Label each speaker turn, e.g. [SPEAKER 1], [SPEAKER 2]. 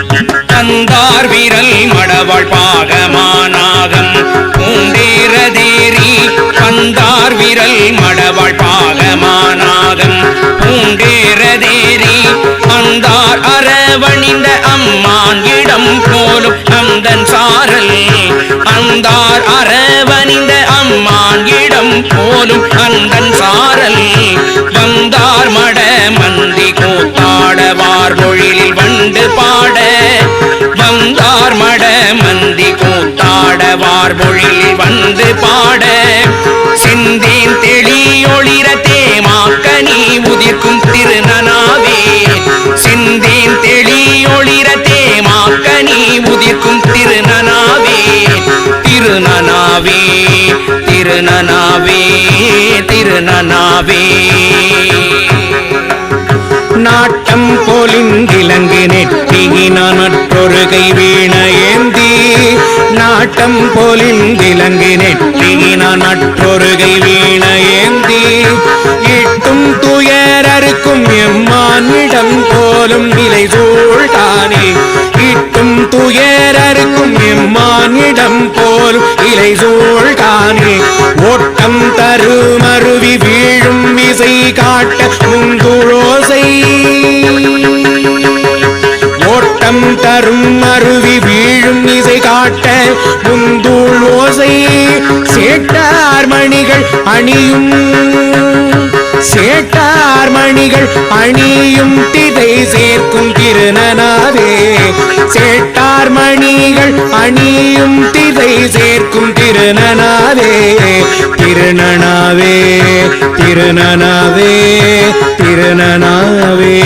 [SPEAKER 1] தந்தார் விரல் மடவாள் பாகமானாகம். பூண்டேரதேரி பந்தார் விரல் மடவாள் பாகமானாகம். பூண்டேரதேரி அந்தார் அரவணிந்த அம்மான் இடம் போலும் அந்தன் சாரல். அந்தார் அரவணிந்த அம்மான் இடம் போலும் அந்தன் சாரல். வந்தார் மட மந்தி கூத்த வந்து பாட சிந்தேன் தெளியொளிர தேமாக்கனி உதிர்க்கும் திருநனாவே. சிந்தேன் தெளியொளிர தேமாக்கனி உதிர்க்கும் திருநனாவே. திருநனாவே திருநனாவே திருநனாவே. நாட்டம் போலிங்கிலங்கு நெற்றியினான் மற்றொரு கை வீண ஏந்தி நாட்டம் போலிங்கிலங்கு நெற்றியினான் மற்றொரு வீண ஏந்தி இட்டும் துயரருக்கும் எம்மானிடம் போலும் நிலை சூழ்தானே இட்டும் துயரருக்கும் எம்மானிடம் போலும் இலை சூழ்தானே ஓட்டம் தருமருவி வீழும் இசை காட்ட சேட்டார் மணிகள் அணியும். சேட்டார் மணிகள் அணியும் திதை சேர்க்கும் திருநனாவே சேட்டார் மணிகள் அணியும் திதை சேர்க்கும் திருநனாவே திருநனாவே திருநனாவே திருநனாவே.